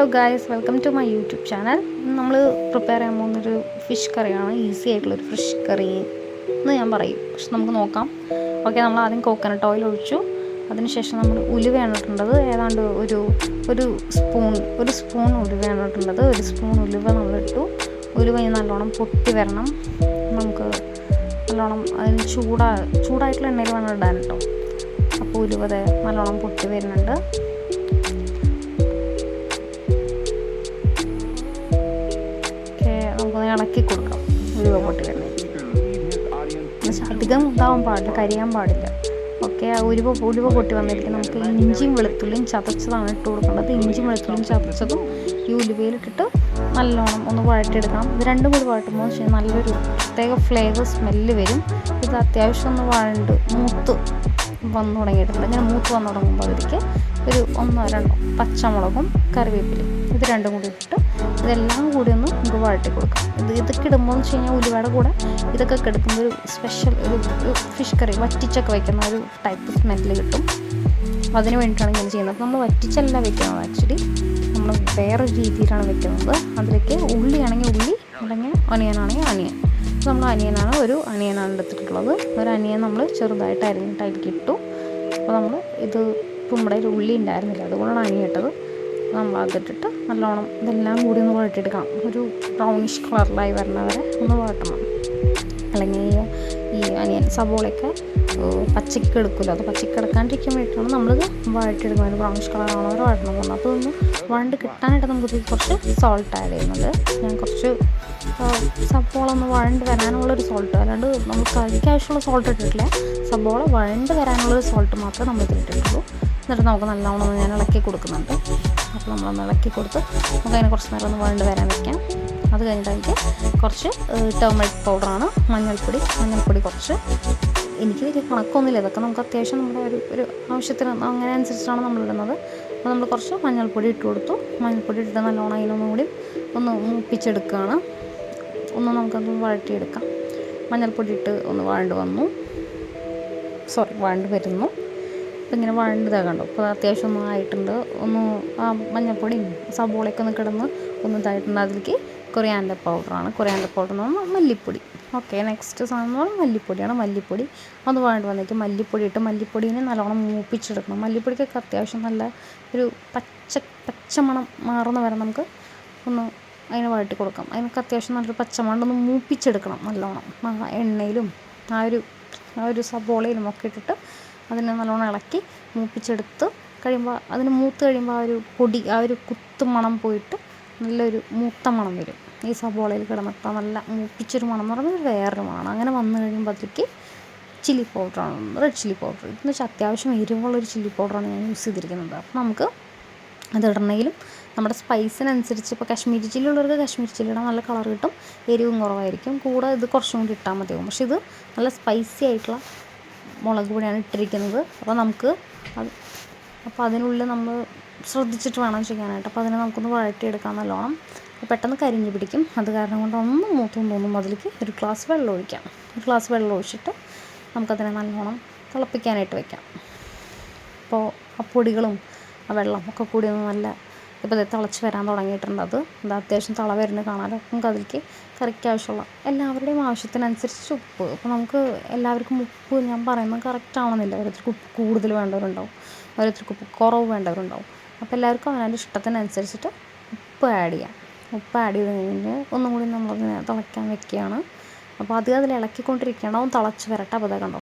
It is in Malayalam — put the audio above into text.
Hello guys welcome to my YouTube channel നമ്മൾ പ്രിപ്പയർ ചെയ്യാൻ പോകുന്നൊരു ഫിഷ് കറിയാണ്. ഈസി ആയിട്ടുള്ളൊരു ഫിഷ് കറി എന്ന് ഞാൻ പറയും. പക്ഷെ നമുക്ക് നോക്കാം. ഓക്കെ നമ്മൾ ആദ്യം കോക്കനട്ട് ഓയിൽ ഒഴിച്ചു. അതിനുശേഷം നമ്മൾ ഉലുവയാണ് ഇട്ടേണ്ടത് ഏതാണ്ട് ഒരു ഒരു സ്പൂൺ ഒരു സ്പൂൺ ഉലുവയാണ് ഇട്ടേണ്ടത് ഒരു സ്പൂൺ ഉലുവ നമ്മളിട്ടു ഉലുവ നല്ലോണം പൊട്ടി വരണം. നമുക്ക് നല്ലോണം അതിന് ചൂടാ ചൂടായിട്ടുള്ള എണ്ണയിൽ വേണം കേട്ടോ. അപ്പോൾ ഉലുവ നല്ലോണം പൊട്ടി വരുന്നുണ്ട്. നമുക്കൊന്ന് ഇളക്കി കൊടുക്കാം. ഉലുവ തന്നെ അധികം ഇതാവാൻ പാടില്ല കരിയാൻ പാടില്ല. ഓക്കെ ആ ഉരുവ ഉലുവ പൊട്ടി വന്നിരിക്കും നമുക്ക് ഇഞ്ചിയും വെളുത്തുള്ളിയും ചതച്ചതാണ് ഇട്ട് കൊടുക്കേണ്ടത്. ഇഞ്ചിയും വെളുത്തുള്ളിയും ചതച്ചതും ഈ ഉലുവയിലിട്ടിട്ട് നല്ലോണം ഒന്ന് വഴറ്റിയെടുക്കണം. ഇത് രണ്ടും കൂടി കഴിഞ്ഞാൽ നല്ലൊരു പ്രത്യേക ഫ്ലേവർ സ്മെല്ല് വരും. ഇത് അത്യാവശ്യം ഒന്ന് വഴണ്ട് മൂത്ത് വന്നു തുടങ്ങിയിട്ടുണ്ട്. ഇങ്ങനെ മൂത്ത് വന്നു തുടങ്ങുമ്പോൾ അതിലേക്ക് ഒരു ഒന്നോ രണ്ടോ പച്ചമുളകും കറിവേപ്പിലയും ഇത് രണ്ടും കൂടി ഇട്ടിട്ട് ഇതെല്ലാം കൂടി ഒന്ന് നമുക്ക് വഴട്ടി കൊടുക്കാം. ഇത് ഇതൊക്കെ ഇടുമ്പോൾ എന്ന് വെച്ച് കഴിഞ്ഞാൽ ഉലുവയുടെ കൂടെ ഇതൊക്കെ കിടക്കുമ്പോൾ ഒരു സ്പെഷ്യൽ ഒരു ഫിഷ് കറി വറ്റിച്ചൊക്കെ വയ്ക്കുന്ന ഒരു ടൈപ്പ് സ്മെല്ല് കിട്ടും. അതിന് വേണ്ടിയിട്ടാണ് ഇങ്ങനെ ചെയ്യുന്നത്. അപ്പോൾ നമ്മൾ വറ്റിച്ചല്ല വെക്കുന്നത് ആക്ച്വലി നമ്മൾ വേറെ രീതിയിലാണ് വെക്കുന്നത്. അതിലേക്ക് ഉള്ളിയാണെങ്കിൽ ഉള്ളി അല്ലെങ്കിൽ അനിയനാണെങ്കിൽ അനിയൻ നമ്മൾ അനിയനാണ് ഒരു അനിയനാണ് എടുത്തിട്ടുള്ളത്. ഒരു അനിയൻ നമ്മൾ ചെറുതായിട്ട് അരിഞ്ഞിട്ട് അതിലേക്ക് ഇട്ടു. അപ്പോൾ നമ്മൾ ഇത് ഇപ്പം നമ്മുടെ ഒരു ഉള്ളി ഉണ്ടായിരുന്നില്ല. അതുകൊണ്ടാണ് അനിയൻ ഇട്ടത്. നമ്മൾ അതിട്ടിട്ട് നല്ലോണം ഇതെല്ലാം കൂടി ഒന്ന് വഴട്ടിയെടുക്കാം ഒരു ബ്രൗണിഷ് കളറിലായി വരണവരെ ഒന്ന് വഴട്ടണം അല്ലെങ്കിൽ ഈ അനിയൻ സബോളയൊക്കെ പച്ചക്ക് എടുക്കുമല്ലോ അത് പച്ചക്ക് എടുക്കാണ്ടിരിക്കാൻ വേണ്ടിയിട്ടാണ് നമ്മളിത് വഴറ്റിയെടുക്കുന്നത്. ബ്രൗണിഷ് കളറാണോ അവർ വഴട്ടണം പോകുന്നത് അപ്പോൾ ഒന്ന് വഴണ്ട് കിട്ടാനായിട്ട് നമുക്ക് കുറച്ച് സോൾട്ട് ആഡ് ചെയ്യുന്നത് ഞാൻ കുറച്ച് സബോള ഒന്ന് വഴണ്ട് വരാനുള്ളൊരു സോൾട്ട് അല്ലാണ്ട് നമ്മൾ കറിക്ക് ആവശ്യമുള്ള സോൾട്ട് ഇട്ടിട്ടില്ല. സബോള വഴണ്ട് വരാനുള്ളൊരു സോൾട്ട് മാത്രമേ നമ്മൾ ഇതിലിട്ടിട്ടുള്ളൂ എന്നിട്ട് നമുക്ക് നല്ലോണം ഞാൻ ഇളക്കി കൊടുക്കുന്നുണ്ട്. അപ്പോൾ നമ്മളൊന്ന് ഇളക്കി കൊടുത്ത്. നമുക്ക് അതിനെ കുറച്ച് നേരം ഒന്ന് വേണ്ട വരാൻ വയ്ക്കാം അത് കഴിഞ്ഞിട്ട് അതിലേക്ക് കുറച്ച് ടേമറിക് പൗഡറാണ് മഞ്ഞൾപ്പൊടി. മഞ്ഞൾപ്പൊടി കുറച്ച്. എനിക്ക് വലിയ കണക്കൊന്നുമില്ല. ഇതൊക്കെ നമുക്ക് അത്യാവശ്യം നമ്മുടെ ഒരു ഒരു ആവശ്യത്തിന് അങ്ങനെ അനുസരിച്ചാണ് നമ്മൾ ഇടുന്നത്. അപ്പോൾ നമ്മൾ കുറച്ച് മഞ്ഞൾപ്പൊടി ഇട്ട് കൊടുത്തു. മഞ്ഞൾപ്പൊടി ഇട്ടിട്ട് നല്ലോണം അതിനൊന്നും കൂടി ഒന്ന് മൂപ്പിച്ചെടുക്കുകയാണ്. ഒന്ന് നമുക്കത് വഴട്ടിയെടുക്കാം മഞ്ഞൾപ്പൊടി ഇട്ട് ഒന്ന് വാണ്ട് വന്നു. സോറി വാണ്ട് വരുന്നു. അപ്പോൾ ഇങ്ങനെ വഴണ്ട് കണ്ടു അപ്പോൾ അത്യാവശ്യം ഒന്നും ആയിട്ടുണ്ട്. ഒന്ന് ആ മഞ്ഞൾപ്പൊടിയും സബോളയൊക്കെ ഒന്ന് കിടന്ന് ഒന്ന് ഇതായിട്ടുണ്ട്. അതിലേക്ക് കൊറിയാന്റെ പൗഡറാണ് കൊറിയാന്റെ പൗഡർ എന്ന് പറഞ്ഞാൽ മല്ലിപ്പൊടി. ഓക്കെ നെക്സ്റ്റ് സാധനം എന്ന് പറഞ്ഞാൽ മല്ലിപ്പൊടിയാണ്. മല്ലിപ്പൊടി. അത് വേണ്ട വന്നേക്ക് മല്ലിപ്പൊടി ഇട്ട് മല്ലിപ്പൊടീനെ നല്ലോണം മൂപ്പിച്ചെടുക്കണം. മല്ലിപ്പൊടിക്കൊക്കെ അത്യാവശ്യം നല്ല ഒരു പച്ച പച്ചമണം മാറുന്ന വരെ നമുക്ക് ഒന്ന് അതിനെ വഴട്ടി കൊടുക്കാം. അതിനൊക്കെ അത്യാവശ്യം നല്ലൊരു പച്ചമണം ഒന്ന് മൂപ്പിച്ചെടുക്കണം നല്ലോണം. എണ്ണയിലും ആ ഒരു ആ ഒരു സബോളയിലും ഒക്കെ ഇട്ടിട്ട് അതിനെ നല്ലോണം ഇളക്കി മൂപ്പിച്ചെടുത്ത്. കഴിയുമ്പോൾ അതിന് മൂത്ത് കഴിയുമ്പോൾ ആ ഒരു പൊടി ആ ഒരു കുത്തു മണം പോയിട്ട് നല്ലൊരു മൂത്ത മണം വരും. ഈ സബോളയിൽ കിടന്നിട്ട് നല്ല മൂപ്പിച്ചൊരു മണം എന്ന് പറയുന്നത് വേറൊരു മണമാണ് അങ്ങനെ വന്നു കഴിയുമ്പോൾ അതിലേക്ക് ചില്ലി പൗഡറാണ് റെഡ് ചില്ലി പൗഡർ. ഇതെന്ന് വെച്ചാൽ അത്യാവശ്യം എരിവുള്ളൊരു ചില്ലി പൗഡറാണ് ഞാൻ യൂസ് ചെയ്തിരിക്കുന്നത്. അപ്പം നമുക്ക് അത് ഇടണമെങ്കിലും നമ്മുടെ സ്പൈസിനനുസരിച്ച് ഇപ്പോൾ കാശ്മീരി ചില്ലി ഉള്ളവർക്ക് കാശ്മീരി ചില്ലിയുടെ നല്ല കളർ കിട്ടും. എരിവും കുറവായിരിക്കും. കൂടെ ഇത് കുറച്ചും കൂടി ഇട്ടാൽ മതിയാവും. പക്ഷേ ഇത് നല്ല സ്പൈസി ആയിട്ടുള്ള മുളക് പൊടിയാണ് ഇട്ടിരിക്കുന്നത്. അപ്പോൾ നമുക്ക് അത് അപ്പോൾ അതിനുള്ളിൽ നമ്മൾ ശ്രദ്ധിച്ചിട്ട് വേണം ചെയ്യാനായിട്ട്. അപ്പോൾ അതിനെ നമുക്കൊന്ന് വഴറ്റിയെടുക്കാൻ നല്ലോണം. പെട്ടെന്ന് കരിഞ്ഞ് പിടിക്കും. അത് കാരണം കൊണ്ട് ഒന്ന് മൂത്തും തോന്നും അതിലേക്ക് ഒരു ഗ്ലാസ് വെള്ളം ഒഴിക്കാം. ഒരു ഗ്ലാസ് വെള്ളം ഒഴിച്ചിട്ട് നമുക്കതിനെ നല്ലോണം തിളപ്പിക്കാനായിട്ട് വെക്കാം. അപ്പോൾ ആ പൊടികളും ആ വെള്ളം ഒക്കെ കൂടി ഒന്ന് നല്ല ഇപ്പോൾ ഇത് തിളച്ച് വരാൻ തുടങ്ങിയിട്ടുണ്ട് അത്. എന്താ അത്യാവശ്യം തള വരുന്നത് കാണാമല്ലോ നമുക്ക് അതിലേക്ക് കറിക്ക് ആവശ്യമുള്ള എല്ലാവരുടെയും ആവശ്യത്തിനനുസരിച്ച് ഉപ്പ്. അപ്പോൾ നമുക്ക് എല്ലാവർക്കും ഉപ്പ് ഞാൻ പറയുന്നത് കറക്റ്റ് ആവണമെന്നില്ല. ഓരോരുത്തർക്ക് ഉപ്പ് കൂടുതൽ വേണ്ടവരുണ്ടാവും. ഓരോരുത്തർക്ക് ഉപ്പ് കുറവ് വേണ്ടവരുണ്ടാവും. അപ്പോൾ എല്ലാവർക്കും അവനവന്റെ ഇഷ്ടത്തിനനുസരിച്ചിട്ട് ഉപ്പ് ആഡ് ചെയ്യാം. ഉപ്പ് ആഡ് ചെയ്ത് കഴിഞ്ഞ് ഒന്നും കൂടി നമ്മളതിനെ തിളയ്ക്കാൻ വെക്കുകയാണ്. അപ്പോൾ അത് അതിൽ ഇളക്കിക്കൊണ്ടിരിക്കണം. തിളച്ച് വരട്ടെ. അപ്പോൾ കണ്ടോ